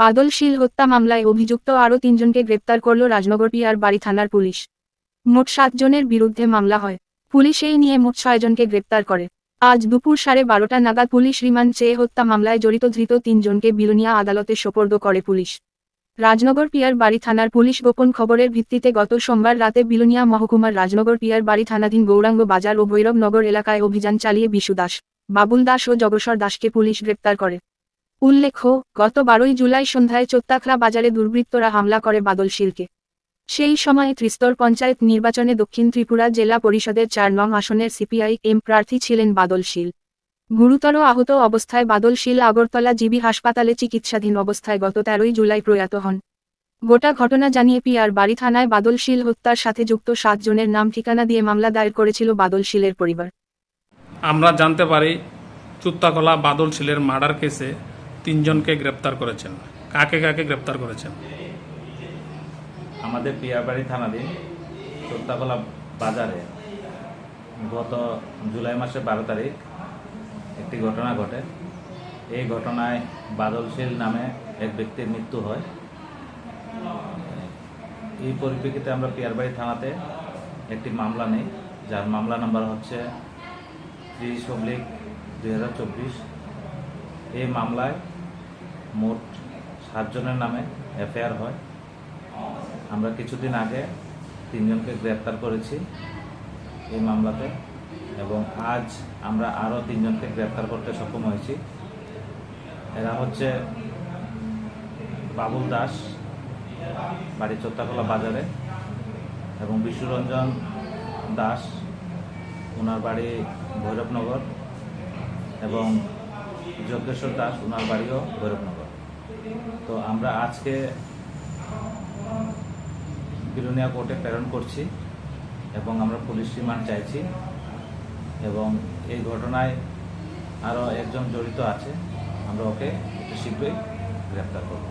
বাদল শীল হত্যা মামলায় অভিযুক্ত আরও তিনজনকে গ্রেপ্তার করল রাজনগর পিয়ার বাড়ি থানার পুলিশ। মোট সাতজনের বিরুদ্ধে মামলা হয়। পুলিশ এই নিয়ে মোট ছয়জনকে গ্রেপ্তার করে। আজ দুপুর সাড়ে বারোটা নাগাদ পুলিশ রিমান্ড চেয়ে হত্যা মামলায় জড়িত ধৃত তিনজনকে বিলুনিয়া আদালতে সোপর্দ করে পুলিশ। রাজনগর পিয়ার বাড়ি থানার পুলিশ গোপন খবরের ভিত্তিতে গত সোমবার রাতে বিলুনিয়া মহকুমার রাজনগর পিয়ার বাড়ি থানাধীন গৌরাঙ্গ বাজার ও ভৈরবনগর এলাকায় অভিযান চালিয়ে বিশু দাস, বাবুল দাস ও জগসর দাসকে পুলিশ গ্রেপ্তার করে। উল্লেখ্য, গত বারোই জুলাই সন্ধ্যায় চোত্তাখরা বাজারে দুর্বৃত্তরা হামলা করে বাদল শীলকে। সেই সময়ে ত্রিস্তর পঞ্চায়েত নির্বাচনে দক্ষিণ ত্রিপুরা জেলা পরিষদের চার নং আসনের সিপিআই এম প্রার্থী ছিলেন বাদল শীল। গুরুতর আহত অবস্থায় বাদল শীল আগরতলা জিবি হাসপাতালে চিকিৎসাধীন অবস্থায় গত তেরোই জুলাই প্রয়াত হন। গোটা ঘটনা জানিয়ে পিয়ার বাড়ি থানায় বাদল শীল হত্যার সাথে যুক্ত সাতজনের নাম ঠিকানা দিয়ে মামলা দায়ের করেছিল বাদল শীলের পরিবার। আমরা জানতে পারি চুত্তাকলা বাদল শিলের মার্ডার কেসে তিনজনকে গ্রেপ্তার করেছেন। কাকে কাকে গ্রেপ্তার করেছেন? আমাদের পিয়ারবাড়ি থানাধীন সত্যাকলা বাজারে গত জুলাই মাসের বারো তারিখ একটি ঘটনা ঘটে। এই ঘটনায় বাদলশীল নামে এক ব্যক্তির মৃত্যু হয়। এই পরিপ্রেক্ষিতে আমরা পিয়ারবাড়ি থানাতে একটি মামলা নেই। যার মামলা নাম্বার হচ্ছে ত্রিশ অব্লিক দুই হাজার চব্বিশ। এই মামলায় মোট সাতজনের নামে এফআইআর হয়। আমরা কিছুদিন আগে তিনজনকে গ্রেপ্তার করেছি এই মামলাতে এবং আজ আমরা আরও তিনজনকে গ্রেপ্তার করতে সক্ষম হয়েছি। এরা হচ্ছে বাবুল দাস, বাড়ি চোত্তাখোলা বাজারে, এবং বিশ্বরঞ্জন দাস ওনার বাড়ি ভৈরবনগর, এবং যজ্ঞেশ্বর দাস, ওনার বাড়িও ভৈরবনগর। তো আমরা আজকে বিলোনিয়া কোর্টে প্রেরণ করছি এবং আমরা পুলিশ রিমান্ড চাইছি এবং এই ঘটনায় আরও একজন জড়িত আছে। আমরা ওকে শীঘ্রই গ্রেপ্তার করব।